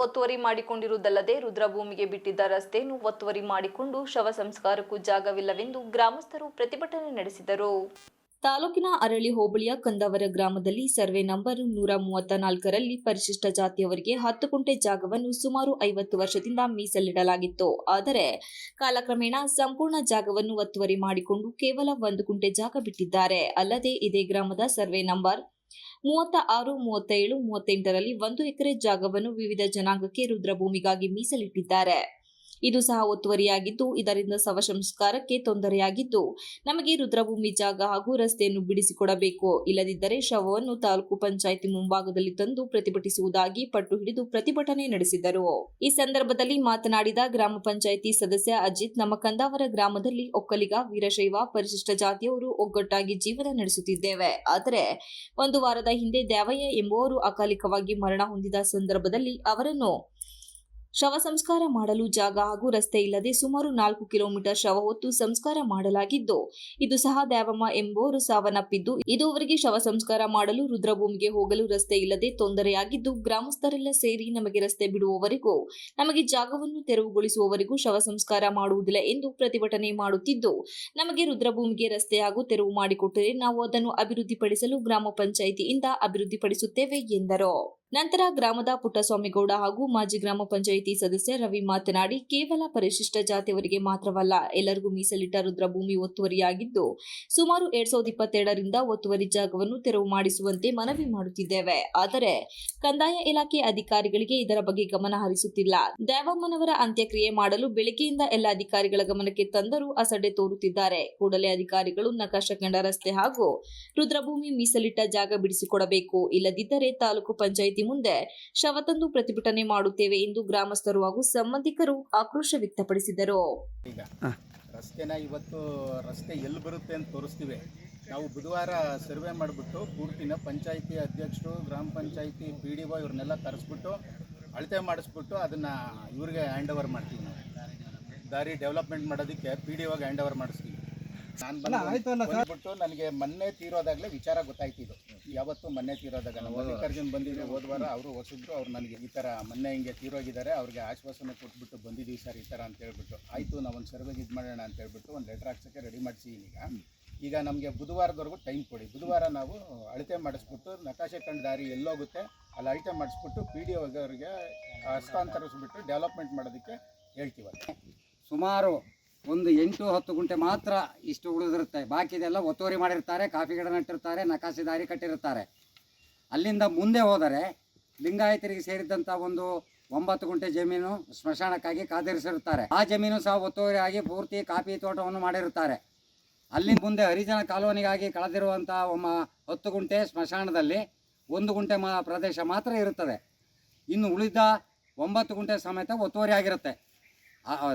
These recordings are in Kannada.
ಒತ್ತುವರಿ ಮಾಡಿಕೊಂಡಿರುವುದಲ್ಲದೆ ರುದ್ರಭೂಮಿಗೆ ಬಿಟ್ಟಿದ್ದ ರಸ್ತೆಯನ್ನು ಒತ್ತುವರಿ ಮಾಡಿಕೊಂಡು ಶವ ಸಂಸ್ಕಾರಕ್ಕೂ ಜಾಗವಿಲ್ಲವೆಂದು ಗ್ರಾಮಸ್ಥರು ಪ್ರತಿಭಟನೆ ನಡೆಸಿದರು. ತಾಲೂಕಿನ ಅರಳಿ ಹೋಬಳಿಯ ಕಂದವರ ಗ್ರಾಮದಲ್ಲಿ ಸರ್ವೆ ನಂಬರ್ ನೂರ ಮೂವತ್ತ ನಾಲ್ಕರಲ್ಲಿ ಪರಿಶಿಷ್ಟ ಜಾತಿಯವರಿಗೆ ಹತ್ತು ಕುಂಟೆ ಜಾಗವನ್ನು ಸುಮಾರು ಐವತ್ತು ವರ್ಷದಿಂದ ಮೀಸಲಿಡಲಾಗಿತ್ತು. ಆದರೆ ಕಾಲಕ್ರಮೇಣ ಸಂಪೂರ್ಣ ಜಾಗವನ್ನು ಒತ್ತುವರಿ ಮಾಡಿಕೊಂಡು ಕೇವಲ ಒಂದು ಕುಂಟೆ ಜಾಗ ಬಿಟ್ಟಿದ್ದಾರೆ. ಅಲ್ಲದೆ ಇದೇ ಗ್ರಾಮದ ಸರ್ವೆ ನಂಬರ್ ಮೂವತ್ತ ಆರು ಮೂವತ್ತೇಳು ಮೂವತ್ತೆಂಟರಲ್ಲಿ ಒಂದು ಎಕರೆ ಜಾಗವನ್ನು ವಿವಿಧ ಜನಾಂಗಕ್ಕೆ ರುದ್ರಭೂಮಿಗಾಗಿ ಮೀಸಲಿಟ್ಟಿದ್ದಾರೆ. ಇದು ಸಹ ಒತ್ತುವರಿಯಾಗಿದ್ದು, ಇದರಿಂದ ಶವ ಸಂಸ್ಕಾರಕ್ಕೆ ತೊಂದರೆಯಾಗಿದ್ದು, ನಮಗೆ ರುದ್ರಭೂಮಿ ಜಾಗ ಹಾಗೂ ರಸ್ತೆಯನ್ನು ಬಿಡಿಸಿಕೊಡಬೇಕು. ಇಲ್ಲದಿದ್ದರೆ ಶವವನ್ನು ತಾಲೂಕು ಪಂಚಾಯಿತಿ ಮುಂಭಾಗದಲ್ಲಿ ತಂದು ಪ್ರತಿಭಟಿಸುವುದಾಗಿ ಪಟ್ಟು ಹಿಡಿದು ಪ್ರತಿಭಟನೆ ನಡೆಸಿದರು. ಈ ಸಂದರ್ಭದಲ್ಲಿ ಮಾತನಾಡಿದ ಗ್ರಾಮ ಪಂಚಾಯಿತಿ ಸದಸ್ಯ ಅಜಿತ್ ನಮ್ಮ ಕಂದಾವರ ಗ್ರಾಮದಲ್ಲಿ ಒಕ್ಕಲಿಗ, ವೀರಶೈವ, ಪರಿಶಿಷ್ಟ ಜಾತಿಯವರು ಒಗ್ಗಟ್ಟಾಗಿ ಜೀವನ ನಡೆಸುತ್ತಿದ್ದೇವೆ. ಆದರೆ ಒಂದು ವಾರದ ಹಿಂದೆ ದ್ಯಾವಯ್ಯ ಎಂಬುವರು ಅಕಾಲಿಕವಾಗಿ ಮರಣ ಹೊಂದಿದ ಸಂದರ್ಭದಲ್ಲಿ ಅವರನ್ನು ಶವ ಸಂಸ್ಕಾರ ಮಾಡಲು ಜಾಗ ಹಾಗೂ ರಸ್ತೆ ಇಲ್ಲದೆ ಸುಮಾರು ನಾಲ್ಕು ಕಿಲೋಮೀಟರ್ ಶವ ಹೊತ್ತು ಸಂಸ್ಕಾರ ಮಾಡಲಾಗಿದ್ದು, ಇದು ಸಹ ದೇವಮ್ಮ ಎಂಬುವರು ಸಾವನ್ನಪ್ಪಿದ್ದು ಇದುವರೆಗೆ ಶವ ಸಂಸ್ಕಾರ ಮಾಡಲು ರುದ್ರಭೂಮಿಗೆ ಹೋಗಲು ರಸ್ತೆ ಇಲ್ಲದೆ ತೊಂದರೆಯಾಗಿದ್ದು, ಗ್ರಾಮಸ್ಥರೆಲ್ಲ ಸೇರಿ ನಮಗೆ ರಸ್ತೆ ಬಿಡುವವರೆಗೂ, ನಮಗೆ ಜಾಗವನ್ನು ತೆರವುಗೊಳಿಸುವವರೆಗೂ ಶವ ಸಂಸ್ಕಾರ ಮಾಡುವುದಿಲ್ಲ ಎಂದು ಪ್ರತಿಭಟನೆ ಮಾಡುತ್ತಿದ್ದು, ನಮಗೆ ರುದ್ರಭೂಮಿಗೆ ರಸ್ತೆ ಹಾಗೂ ತೆರವು ಮಾಡಿಕೊಟ್ಟರೆ ನಾವು ಅದನ್ನು ಅಭಿವೃದ್ಧಿಪಡಿಸಲು ಗ್ರಾಮ ಪಂಚಾಯಿತಿಯಿಂದ ಅಭಿವೃದ್ಧಿಪಡಿಸುತ್ತೇವೆ ಎಂದರು. ನಂತರ ಗ್ರಾಮದ ಪುಟ್ಟಸ್ವಾಮಿಗೌಡ ಹಾಗೂ ಮಾಜಿ ಗ್ರಾಮ ಪಂಚಾಯಿತಿ ಸದಸ್ಯ ರವಿ ಮಾತನಾಡಿ, ಕೇವಲ ಪರಿಶಿಷ್ಟ ಜಾತಿಯವರಿಗೆ ಮಾತ್ರವಲ್ಲ, ಎಲ್ಲರಿಗೂ ಮೀಸಲಿಟ್ಟ ರುದ್ರಭೂಮಿ ಒತ್ತುವರಿಯಾಗಿದ್ದು, ಸುಮಾರು ಎರಡ್ ಸಾವಿರದ ಇಪ್ಪತ್ತೆರಡರಿಂದ ಒತ್ತುವರಿ ಜಾಗವನ್ನು ತೆರವು ಮಾಡಿಸುವಂತೆ ಮನವಿ ಮಾಡುತ್ತಿದ್ದೇವೆ. ಆದರೆ, ಕಂದಾಯ ಇಲಾಖೆ ಅಧಿಕಾರಿಗಳಿಗೆ ಇದರ ಬಗ್ಗೆ ಗಮನ ಹರಿಸುತ್ತಿಲ್ಲ. ದೇವಮ್ಮನವರ ಅಂತ್ಯಕ್ರಿಯೆ ಮಾಡಲು ಬೆಳಗ್ಗೆಯಿಂದ ಎಲ್ಲ ಅಧಿಕಾರಿಗಳ ಗಮನಕ್ಕೆ ತಂದರೂ ಅಸಡ್ಡೆ ತೋರುತ್ತಿದ್ದಾರೆ. ಕೂಡಲೇ ಅಧಿಕಾರಿಗಳು ನಕಾಶ ಕಂಡ ರಸ್ತೆ ಹಾಗೂ ರುದ್ರಭೂಮಿ ಮೀಸಲಿಟ್ಟ ಜಾಗ ಬಿಡಿಸಿಕೊಡಬೇಕು. ಇಲ್ಲದಿದ್ದರೆ ತಾಲೂಕು ಪಂಚಾಯಿತಿ ಮುಂದೆ ಶವ ತಂದು ಪ್ರತಿಭಟನೆ ಮಾಡುತ್ತೇವೆ ಎಂದು ಗ್ರಾಮಸ್ಥರು ಹಾಗೂ ಸಂಬಂಧಿಕರು ಆಕ್ರೋಶ ವ್ಯಕ್ತಪಡಿಸಿದರು. ಈಗ ರಸ್ತೆನ ಇವತ್ತು ರಸ್ತೆ ಎಲ್ಲಿ ಬರುತ್ತೆ ಅಂತ ತೋರಿಸ್ತೀವಿ. ನಾವು ಬುಧವಾರ ಸರ್ವೆ ಮಾಡಿಬಿಟ್ಟು ಪೂರ್ತಿನ ಪಂಚಾಯಿತಿ ಅಧ್ಯಕ್ಷರು ಗ್ರಾಮ ಪಂಚಾಯಿತಿ ಪಿ ಡಿ ಒ ಇವ್ರನ್ನೆಲ್ಲ ಕರೆಸ್ಬಿಟ್ಟು ಅಳತೆ ಮಾಡಿಸ್ಬಿಟ್ಟು ಅದನ್ನು ಇವ್ರಿಗೆ ಹ್ಯಾಂಡ್ ಓವರ್ ಮಾಡ್ತೀವಿ ನಾವು. ದಾರಿ ಡೆವಲಪ್ಮೆಂಟ್ ಮಾಡೋದಕ್ಕೆ ಪಿ ಡಿ ಒಗೆ ಹ್ಯಾಂಡ್ ಓವರ್ ಮಾಡಿಸ್ತೀವಿ. ನಾನು ಬಂದ್ಬಿಟ್ಟು ನನಗೆ ಮೊನ್ನೆ ತೀರೋದಾಗಲೇ ವಿಚಾರ ಗೊತ್ತಾಯ್ತು ಇದು ಯಾವತ್ತು ಮೊನ್ನೆ ತೀರೋದಾಗ ನಮ್ಮ ಮಲ್ಲಿಕಾರ್ಜುನ್ ಬಂದಿದ್ರು ಹೋದ ವಾರ ಅವರು ಹೊಸಿದ್ರು ಅವ್ರು ನನಗೆ ಈ ಥರ ಮೊನ್ನೆ ಹಿಂಗೆ ತೀರೋಗಿದ್ದಾರೆ ಅವ್ರಿಗೆ ಆಶ್ವಾಸನೆ ಕೊಟ್ಬಿಟ್ಟು ಬಂದಿದ್ದೀವಿ ಸರ್ ಈ ಥರ ಅಂತ ಹೇಳ್ಬಿಟ್ಟು ಆಯಿತು ನಾವು ಒಂದು ಸರ್ವೆಗೆ ಇದು ಮಾಡೋಣ ಅಂತ ಹೇಳ್ಬಿಟ್ಟು ಒಂದು ಲೆಟ್ರ್ ಹಾಕ್ಸೋಕ್ಕೆ ರೆಡಿ ಮಾಡಿಸಿ ಈಗ. ಈಗ ನಮಗೆ ಬುಧವಾರದವರೆಗೂ ಟೈಮ್ ಕೊಡಿ. ಬುಧವಾರ ನಾವು ಅಳತೆ ಮಾಡಿಸ್ಬಿಟ್ಟು ನಕಾಶೆ ಕಂಡ ದಾರಿ ಎಲ್ಲೋಗುತ್ತೆ ಅಲ್ಲಿ ಅಳತೆ ಮಾಡಿಸ್ಬಿಟ್ಟು ಪಿ ಡಿ ಅವರಿಗೆ ಹಸ್ತಾಂತರಿಸ್ಬಿಟ್ಟು ಡೆವಲಪ್ಮೆಂಟ್ ಮಾಡೋದಕ್ಕೆ ಹೇಳ್ತೀವಲ್ಲ. ಸುಮಾರು ಒಂದು ಎಂಟು ಹತ್ತು ಗುಂಟೆ ಮಾತ್ರ ಇಷ್ಟು ಉಳಿದಿರುತ್ತೆ. ಬಾಕಿದೆಲ್ಲ ಒತ್ತುವರಿ ಮಾಡಿರ್ತಾರೆ, ಕಾಫಿ ಗಿಡ ನಟ್ಟಿರ್ತಾರೆ ನಕಾಸಿ ದಾರಿ ಕಟ್ಟಿರ್ತಾರೆ. ಅಲ್ಲಿಂದ ಮುಂದೆ ಹೋದರೆ ಲಿಂಗಾಯತರಿಗೆ ಸೇರಿದಂಥ ಒಂದು ಒಂಬತ್ತು ಗುಂಟೆ ಜಮೀನು ಸ್ಮಶಾನಕ್ಕಾಗಿ ಕಾದಿರಿಸಿರುತ್ತಾರೆ. ಆ ಜಮೀನು ಸಹ ಒತ್ತುವರಿ ಆಗಿ ಪೂರ್ತಿ ಕಾಫಿ ತೋಟವನ್ನು ಮಾಡಿರುತ್ತಾರೆ. ಅಲ್ಲಿ ಮುಂದೆ ಹರಿಜನ ಕಾಲೋನಿಗಾಗಿ ಕಳೆದಿರುವಂಥ ಒಮ್ಮ ಹತ್ತು ಗುಂಟೆ ಸ್ಮಶಾನದಲ್ಲಿ ಒಂದು ಗುಂಟೆ ಮಾ ಪ್ರದೇಶ ಮಾತ್ರ ಇರುತ್ತದೆ. ಇನ್ನು ಉಳಿದ ಒಂಬತ್ತು ಗುಂಟೆ ಸಮೇತ ಒತ್ತುವರಿ ಆಗಿರುತ್ತೆ.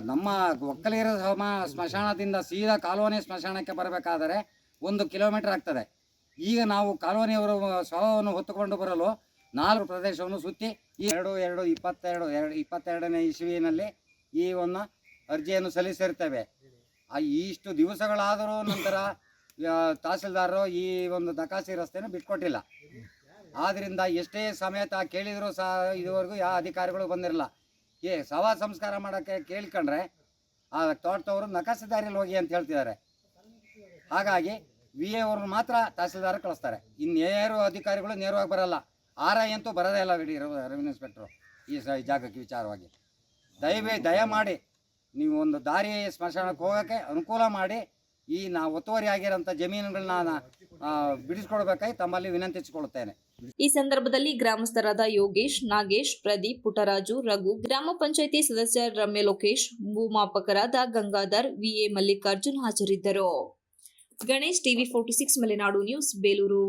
ನಮ್ಮ ಒಕ್ಕಲಿಗರ ಸಮ ಸ್ಮಶಾನದಿಂದ ಸೀದಾ ಕಾಲೋನಿ ಸ್ಮಶಾನಕ್ಕೆ ಬರಬೇಕಾದರೆ ಒಂದು ಕಿಲೋಮೀಟರ್ ಆಗ್ತದೆ. ಈಗ ನಾವು ಕಾಲೋನಿಯವರ ಸ್ವಭಾವವನ್ನು ಹೊತ್ತುಕೊಂಡು ಬರಲು ನಾಲ್ಕು ಪ್ರದೇಶವನ್ನು ಸುತ್ತಿ ಈ ಎರಡು ಎರಡು, ಇಪ್ಪತ್ತೆರಡು, ಎರಡು, ಇಪ್ಪತ್ತೆರಡನೇ ಇಸ್ವಿನಲ್ಲಿ ಈ ಒಂದು ಅರ್ಜಿಯನ್ನು ಸಲ್ಲಿಸಿರ್ತೇವೆ. ಇಷ್ಟು ದಿವಸಗಳಾದರೂ ನಂತರ ತಹಸೀಲ್ದಾರರು ಈ ಒಂದು ದಕಾಸಿ ರಸ್ತೆಯನ್ನು ಬಿಟ್ಕೊಟ್ಟಿಲ್ಲ. ಆದ್ದರಿಂದ ಎಷ್ಟೇ ಸಮೇತ ಕೇಳಿದರೂ ಸಹ ಇದುವರೆಗೂ ಯಾವ ಅಧಿಕಾರಿಗಳು ಬಂದಿರಲ್ಲ. ಏ ಸವಾ ಸಂಸ್ಕಾರ ಮಾಡೋಕ್ಕೆ ಕೇಳ್ಕೊಂಡ್ರೆ, ಆ ತೋಟದವರು ನಕಸದಾರಿಯಲ್ಲಿ ಹೋಗಿ ಅಂತ ಹೇಳ್ತಿದ್ದಾರೆ. ಹಾಗಾಗಿ ವಿ ಎ ಅವ್ರನ್ನ ಮಾತ್ರ ತಹಸೀಲ್ದಾರ್ ಕಳಿಸ್ತಾರೆ. ಇನ್ನು ನೇರು ಅಧಿಕಾರಿಗಳು ನೇರವಾಗಿ ಬರಲ್ಲ. ಆರ್ ಐ ಅಂತೂ ಬರೋದೇ ಇಲ್ಲ ಬಿಡಿ ರೆವಿನ್ಯೂ ಇನ್ಸ್ಪೆಕ್ಟ್ರು ಈ ಜಾಗಕ್ಕೆ ವಿಚಾರವಾಗಿ. ದಯವೇ ದಯ ಮಾಡಿ ನೀವು ಒಂದು ದಾರಿ ಸ್ಮಶಾನಕ್ಕೆ ಹೋಗೋಕ್ಕೆ ಅನುಕೂಲ ಮಾಡಿ, ಈ ನಾ ಒತ್ತುವರಿ ಆಗಿರೋಂಥ ಜಮೀನುಗಳನ್ನ ಬಿಡಿಸ್ಕೊಡ್ಬೇಕಾಗಿ ತಮ್ಮಲ್ಲಿ ವಿನಂತಿಸಿಕೊಳ್ಳುತ್ತೇನೆ. ಈ ಸಂದರ್ಭದಲ್ಲಿ ಗ್ರಾಮಸ್ಥರಾದ ಯೋಗೇಶ್, ನಾಗೇಶ್, ಪ್ರದೀಪ್, ಪುಟ್ಟರಾಜು, ರಘು, ಗ್ರಾಮ ಪಂಚಾಯಿತಿ ಸದಸ್ಯ ರಮ್ಯ ಲೋಕೇಶ್, ಭೂಮಾಪಕರಾದ ಗಂಗಾಧರ್, ವಿಎ ಮಲ್ಲಿಕಾರ್ಜುನ್ ಹಾಜರಿದ್ದರು. Ganesh, TV forty six, Malenadu news, Belur.